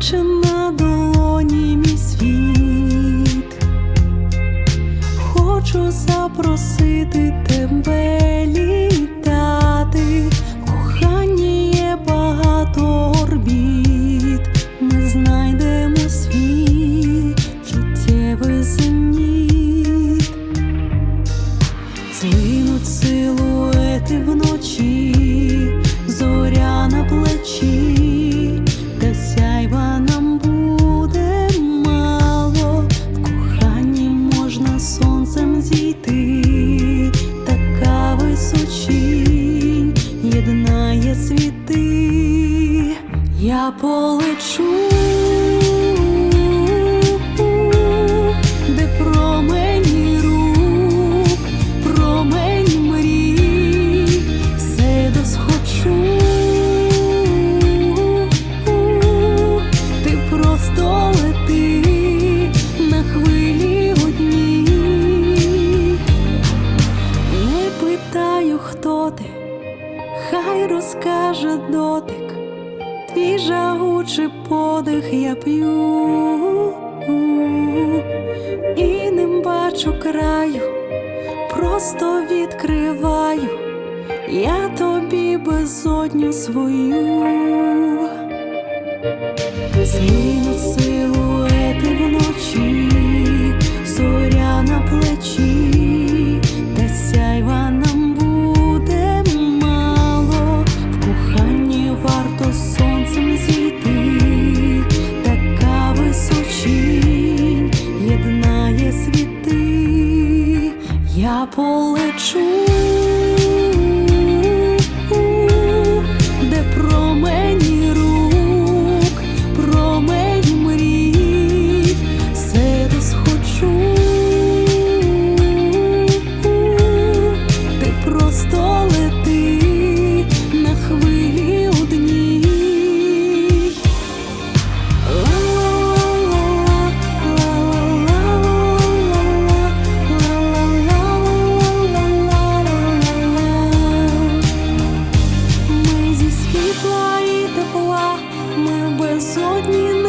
наче на долоні мій світ. Хочу запросити тебе літати. В є багато орбіт. Ми знайдемо свій життєвий зеніт. Злинуть силуети вночі, зоря на плечі, світи, я полечу. Розкаже дотик, твій жагучий подих я п'ю, і не бачу краю, просто відкриваю, я тобі безодню свою. Злинуть I pull apple it's світла і тепла, ми безодні.